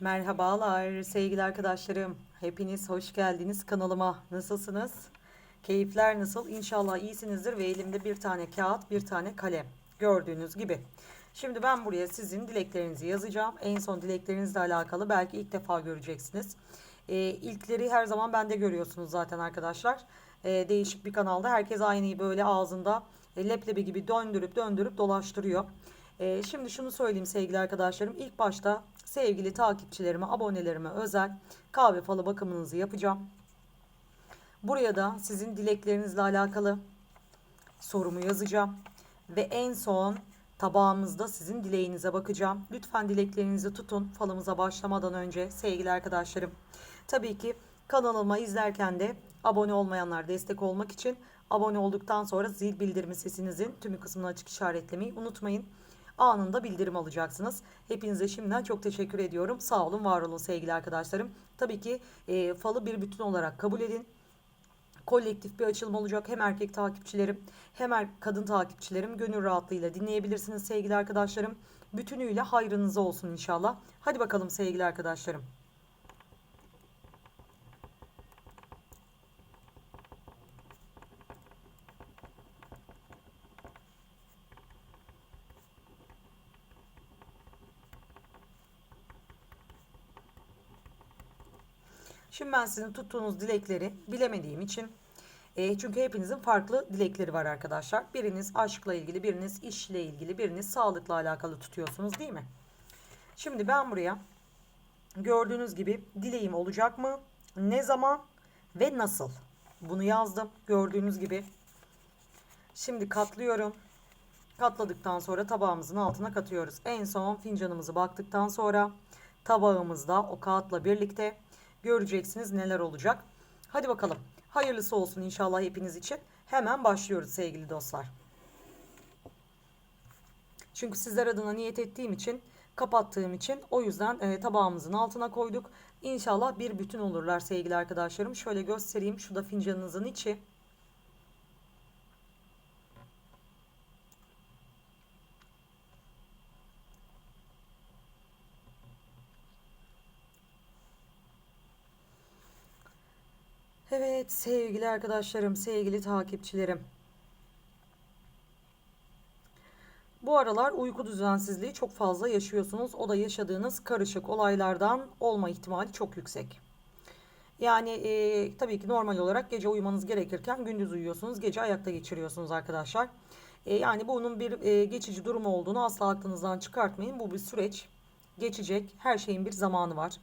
Merhabalar sevgili arkadaşlarım. Hepiniz hoş geldiniz kanalıma. Nasılsınız? Keyifler nasıl? İnşallah iyisinizdir ve elimde bir tane kağıt, bir tane kalem. Gördüğünüz gibi. Şimdi ben buraya sizin dileklerinizi yazacağım. En son dileklerinizle alakalı belki ilk defa göreceksiniz. Ee, ilkleri her zaman bende görüyorsunuz zaten arkadaşlar. Ee, değişik bir kanalda herkes aynıyı böyle ağzında e, leblebi gibi döndürüp döndürüp dolaştırıyor. Ee, şimdi şunu söyleyeyim sevgili arkadaşlarım. İlk başta sevgili takipçilerime, abonelerime özel kahve falı bakımınızı yapacağım. Buraya da sizin dileklerinizle alakalı sorumu yazacağım. Ve en son tabağımızda sizin dileğinize bakacağım. Lütfen dileklerinizi tutun falımıza başlamadan önce sevgili arkadaşlarım. Tabii ki kanalıma izlerken de abone olmayanlar destek olmak için abone olduktan sonra zil bildirimi sesinizin tümü kısmını açık işaretlemeyi unutmayın anında bildirim alacaksınız. Hepinize şimdiden çok teşekkür ediyorum. Sağ olun, var olun sevgili arkadaşlarım. Tabii ki e, falı bir bütün olarak kabul edin. Kolektif bir açılım olacak. Hem erkek takipçilerim hem er, kadın takipçilerim gönül rahatlığıyla dinleyebilirsiniz sevgili arkadaşlarım. Bütünüyle hayrınıza olsun inşallah. Hadi bakalım sevgili arkadaşlarım. Şimdi ben sizin tuttuğunuz dilekleri bilemediğim için e, çünkü hepinizin farklı dilekleri var arkadaşlar. Biriniz aşkla ilgili, biriniz işle ilgili, biriniz sağlıkla alakalı tutuyorsunuz değil mi? Şimdi ben buraya gördüğünüz gibi dileğim olacak mı? Ne zaman ve nasıl? Bunu yazdım gördüğünüz gibi. Şimdi katlıyorum. Katladıktan sonra tabağımızın altına katıyoruz. En son fincanımızı baktıktan sonra tabağımızda o kağıtla birlikte göreceksiniz neler olacak. Hadi bakalım. Hayırlısı olsun inşallah hepiniz için. Hemen başlıyoruz sevgili dostlar. Çünkü sizler adına niyet ettiğim için, kapattığım için o yüzden e, tabağımızın altına koyduk. İnşallah bir bütün olurlar sevgili arkadaşlarım. Şöyle göstereyim. Şu da fincanınızın içi. Evet sevgili arkadaşlarım, sevgili takipçilerim. Bu aralar uyku düzensizliği çok fazla yaşıyorsunuz. O da yaşadığınız karışık olaylardan olma ihtimali çok yüksek. Yani e, tabii ki normal olarak gece uyumanız gerekirken gündüz uyuyorsunuz. Gece ayakta geçiriyorsunuz arkadaşlar. E, yani bunun bir e, geçici durum olduğunu asla aklınızdan çıkartmayın. Bu bir süreç. Geçecek. Her şeyin bir zamanı var.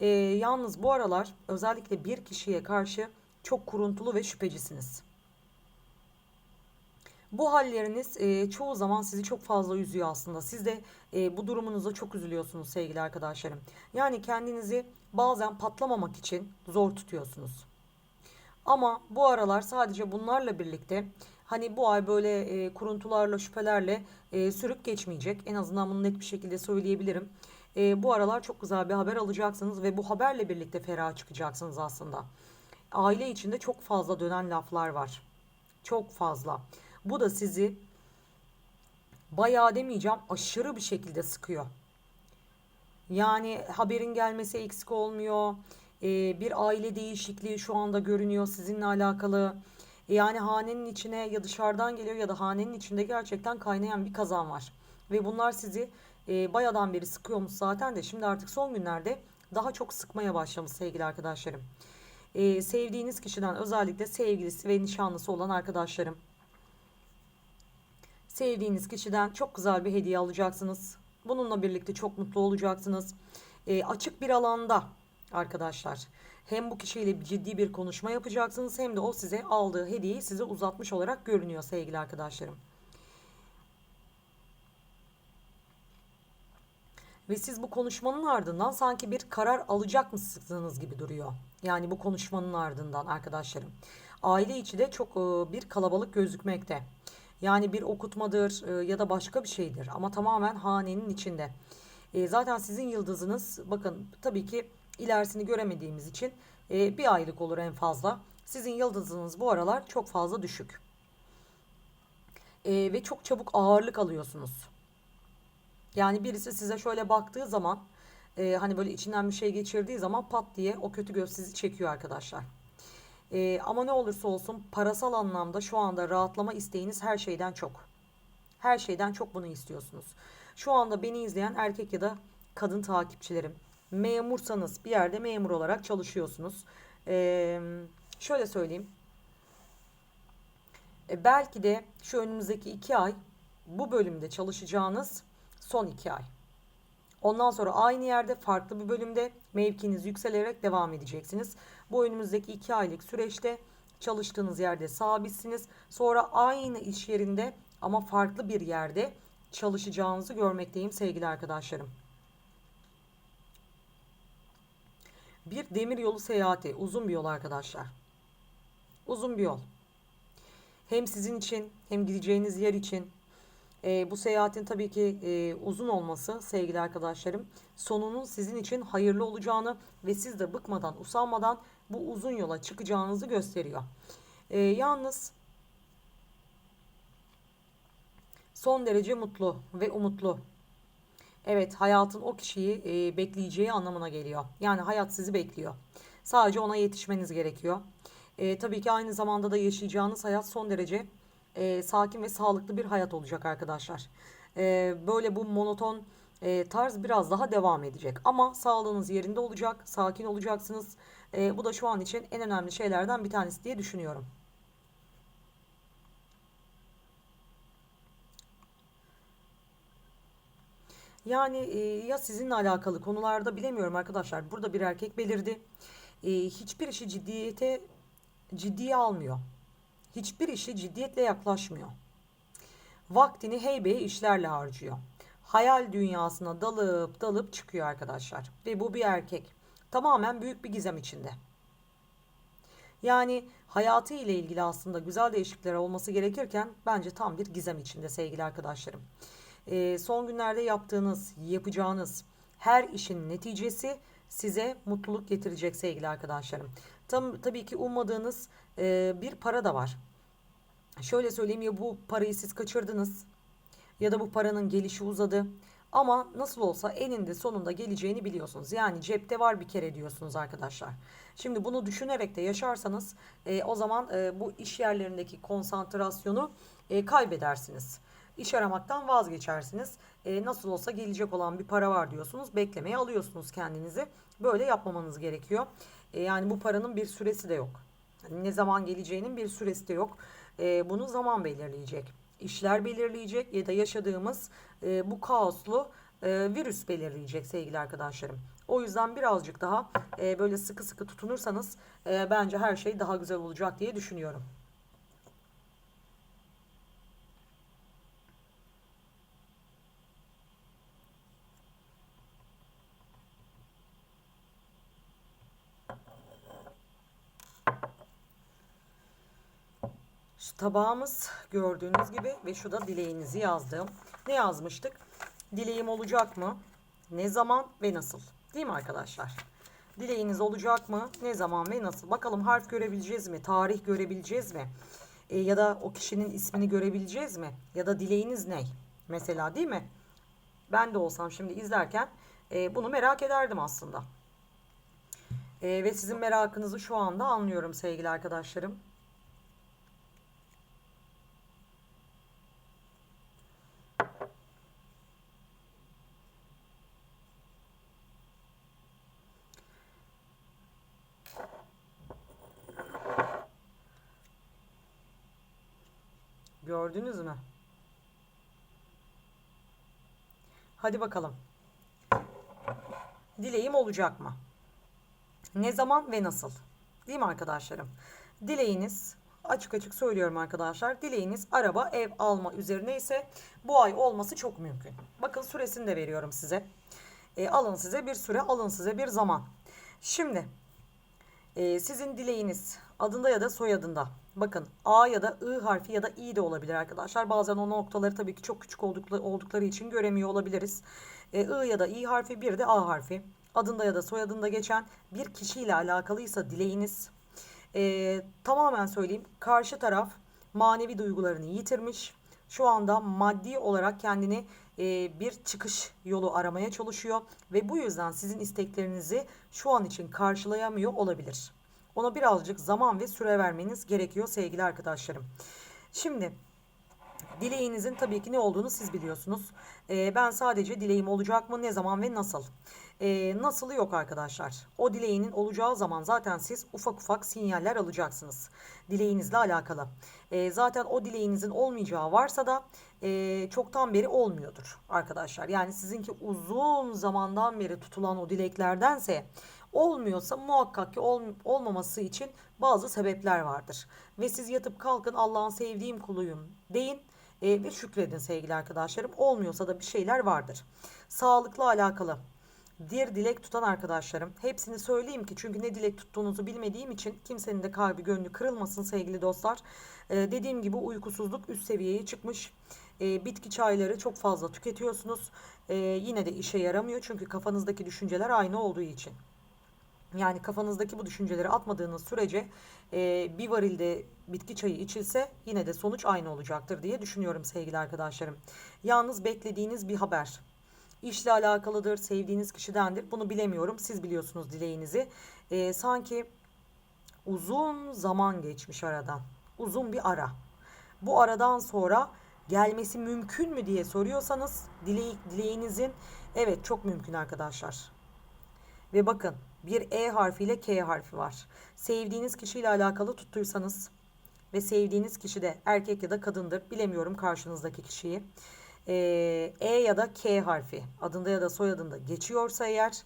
E, yalnız bu aralar özellikle bir kişiye karşı çok kuruntulu ve şüphecisiniz. Bu halleriniz e, çoğu zaman sizi çok fazla üzüyor aslında. Siz de e, bu durumunuza çok üzülüyorsunuz sevgili arkadaşlarım. Yani kendinizi bazen patlamamak için zor tutuyorsunuz. Ama bu aralar sadece bunlarla birlikte hani bu ay böyle e, kuruntularla şüphelerle e, sürüp geçmeyecek. En azından bunu net bir şekilde söyleyebilirim. E, bu aralar çok güzel bir haber alacaksınız ve bu haberle birlikte ferah çıkacaksınız aslında. Aile içinde çok fazla dönen laflar var. Çok fazla. Bu da sizi bayağı demeyeceğim aşırı bir şekilde sıkıyor. Yani haberin gelmesi eksik olmuyor. Ee, bir aile değişikliği şu anda görünüyor sizinle alakalı. E, yani hanenin içine ya dışarıdan geliyor ya da hanenin içinde gerçekten kaynayan bir kazan var. Ve bunlar sizi e, bayadan beri sıkıyormuş zaten de şimdi artık son günlerde daha çok sıkmaya başlamış sevgili arkadaşlarım. E, sevdiğiniz kişiden özellikle sevgilisi ve nişanlısı olan arkadaşlarım. Sevdiğiniz kişiden çok güzel bir hediye alacaksınız. Bununla birlikte çok mutlu olacaksınız. E, açık bir alanda arkadaşlar. Hem bu kişiyle ciddi bir konuşma yapacaksınız hem de o size aldığı hediyeyi size uzatmış olarak görünüyor sevgili arkadaşlarım. Ve siz bu konuşmanın ardından sanki bir karar alacak mısınız gibi duruyor. Yani bu konuşmanın ardından arkadaşlarım. Aile içi de çok e, bir kalabalık gözükmekte. Yani bir okutmadır e, ya da başka bir şeydir ama tamamen hanenin içinde. E, zaten sizin yıldızınız bakın tabii ki ilerisini göremediğimiz için bir aylık olur en fazla. Sizin yıldızınız bu aralar çok fazla düşük. Ve çok çabuk ağırlık alıyorsunuz. Yani birisi size şöyle baktığı zaman e, hani böyle içinden bir şey geçirdiği zaman pat diye o kötü göz sizi çekiyor arkadaşlar. E, ama ne olursa olsun parasal anlamda şu anda rahatlama isteğiniz her şeyden çok. Her şeyden çok bunu istiyorsunuz. Şu anda beni izleyen erkek ya da kadın takipçilerim. Memursanız bir yerde memur olarak çalışıyorsunuz. Ee, şöyle söyleyeyim. E, belki de şu önümüzdeki iki ay bu bölümde çalışacağınız son iki ay. Ondan sonra aynı yerde farklı bir bölümde mevkiniz yükselerek devam edeceksiniz. Bu önümüzdeki iki aylık süreçte çalıştığınız yerde sabitsiniz. Sonra aynı iş yerinde ama farklı bir yerde çalışacağınızı görmekteyim sevgili arkadaşlarım. Bir demir yolu seyahati, uzun bir yol arkadaşlar. Uzun bir yol. Hem sizin için hem gideceğiniz yer için e, bu seyahatin tabii ki e, uzun olması sevgili arkadaşlarım sonunun sizin için hayırlı olacağını ve siz de bıkmadan usanmadan bu uzun yola çıkacağınızı gösteriyor. E, yalnız son derece mutlu ve umutlu. Evet hayatın o kişiyi e, bekleyeceği anlamına geliyor. Yani hayat sizi bekliyor. Sadece ona yetişmeniz gerekiyor. E, tabii ki aynı zamanda da yaşayacağınız hayat son derece e, sakin ve sağlıklı bir hayat olacak arkadaşlar. E, böyle bu monoton e, tarz biraz daha devam edecek. Ama sağlığınız yerinde olacak, sakin olacaksınız. E, bu da şu an için en önemli şeylerden bir tanesi diye düşünüyorum. Yani e, ya sizinle alakalı konularda bilemiyorum arkadaşlar. Burada bir erkek belirdi. E, hiçbir işi ciddiyete ciddiye almıyor. Hiçbir işi ciddiyetle yaklaşmıyor. Vaktini heybeye işlerle harcıyor. Hayal dünyasına dalıp dalıp çıkıyor arkadaşlar. Ve bu bir erkek. Tamamen büyük bir gizem içinde. Yani hayatı ile ilgili aslında güzel değişiklikler olması gerekirken bence tam bir gizem içinde sevgili arkadaşlarım. Ee, son günlerde yaptığınız, yapacağınız her işin neticesi size mutluluk getirecek sevgili arkadaşlarım. Tam, tabii ki ummadığınız e, bir para da var. Şöyle söyleyeyim ya bu parayı siz kaçırdınız ya da bu paranın gelişi uzadı. Ama nasıl olsa eninde sonunda geleceğini biliyorsunuz. Yani cepte var bir kere diyorsunuz arkadaşlar. Şimdi bunu düşünerek de yaşarsanız e, o zaman e, bu iş yerlerindeki konsantrasyonu e, kaybedersiniz. İş aramaktan vazgeçersiniz. E, nasıl olsa gelecek olan bir para var diyorsunuz. Beklemeye alıyorsunuz kendinizi. Böyle yapmamanız gerekiyor. E, yani bu paranın bir süresi de yok. Yani ne zaman geleceğinin bir süresi de yok. E, bunu zaman belirleyecek. İşler belirleyecek ya da yaşadığımız e, bu kaoslu e, virüs belirleyecek sevgili arkadaşlarım. O yüzden birazcık daha e, böyle sıkı sıkı tutunursanız e, bence her şey daha güzel olacak diye düşünüyorum. Tabağımız gördüğünüz gibi ve şu da dileğinizi yazdığım. Ne yazmıştık? Dileğim olacak mı? Ne zaman ve nasıl? Değil mi arkadaşlar? Dileğiniz olacak mı? Ne zaman ve nasıl? Bakalım harf görebileceğiz mi? Tarih görebileceğiz mi? E, ya da o kişinin ismini görebileceğiz mi? Ya da dileğiniz ne? Mesela değil mi? Ben de olsam şimdi izlerken e, bunu merak ederdim aslında. E, ve sizin merakınızı şu anda anlıyorum sevgili arkadaşlarım. Gördünüz mü? Hadi bakalım. Dileğim olacak mı? Ne zaman ve nasıl? Değil mi arkadaşlarım? Dileğiniz açık açık söylüyorum arkadaşlar. Dileğiniz araba, ev alma üzerine ise bu ay olması çok mümkün. Bakın süresini de veriyorum size. E, alın size bir süre, alın size bir zaman. Şimdi e, sizin dileğiniz adında ya da soyadında. Bakın A ya da I harfi ya da I de olabilir arkadaşlar. Bazen o noktaları tabii ki çok küçük oldukları, için göremiyor olabiliriz. E, I ya da I harfi bir de A harfi. Adında ya da soyadında geçen bir kişiyle alakalıysa dileğiniz. E, tamamen söyleyeyim karşı taraf manevi duygularını yitirmiş. Şu anda maddi olarak kendini bir çıkış yolu aramaya çalışıyor ve bu yüzden sizin isteklerinizi şu an için karşılayamıyor olabilir. Ona birazcık zaman ve süre vermeniz gerekiyor sevgili arkadaşlarım. Şimdi Dileğinizin tabii ki ne olduğunu siz biliyorsunuz. Ben sadece dileğim olacak mı, ne zaman ve nasıl? Ee, nasılı yok arkadaşlar. O dileğinin olacağı zaman zaten siz ufak ufak sinyaller alacaksınız. Dileğinizle alakalı. Ee, zaten o dileğinizin olmayacağı varsa da e, çoktan beri olmuyordur arkadaşlar. Yani sizinki uzun zamandan beri tutulan o dileklerdense olmuyorsa muhakkak ki ol, olmaması için bazı sebepler vardır. Ve siz yatıp kalkın Allah'ın sevdiğim kuluyum deyin e, ve şükredin sevgili arkadaşlarım. Olmuyorsa da bir şeyler vardır. Sağlıkla alakalı bir dilek tutan arkadaşlarım. Hepsini söyleyeyim ki çünkü ne dilek tuttuğunuzu bilmediğim için kimsenin de kalbi gönlü kırılmasın sevgili dostlar. E, dediğim gibi uykusuzluk üst seviyeye çıkmış. E, bitki çayları çok fazla tüketiyorsunuz. E, yine de işe yaramıyor çünkü kafanızdaki düşünceler aynı olduğu için. Yani kafanızdaki bu düşünceleri atmadığınız sürece e, bir varilde bitki çayı içilse yine de sonuç aynı olacaktır diye düşünüyorum sevgili arkadaşlarım. Yalnız beklediğiniz bir haber. İşle alakalıdır, sevdiğiniz kişidendir. Bunu bilemiyorum. Siz biliyorsunuz dileğinizi. E, sanki uzun zaman geçmiş aradan. Uzun bir ara. Bu aradan sonra gelmesi mümkün mü diye soruyorsanız dile dileğinizin evet çok mümkün arkadaşlar. Ve bakın bir E harfiyle K harfi var. Sevdiğiniz kişiyle alakalı tuttuysanız ve sevdiğiniz kişi de erkek ya da kadındır. Bilemiyorum karşınızdaki kişiyi. Ee, e ya da K harfi adında ya da soyadında geçiyorsa eğer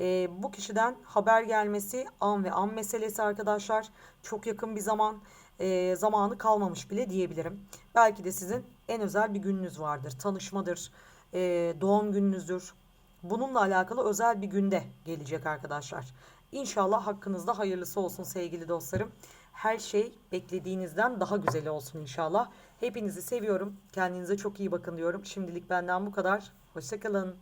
e, bu kişiden haber gelmesi an ve an meselesi arkadaşlar. Çok yakın bir zaman e, zamanı kalmamış bile diyebilirim. Belki de sizin en özel bir gününüz vardır. Tanışmadır, e, doğum gününüzdür. Bununla alakalı özel bir günde gelecek arkadaşlar. İnşallah hakkınızda hayırlısı olsun sevgili dostlarım. Her şey beklediğinizden daha güzel olsun inşallah. Hepinizi seviyorum. Kendinize çok iyi bakın diyorum. Şimdilik benden bu kadar. Hoşçakalın.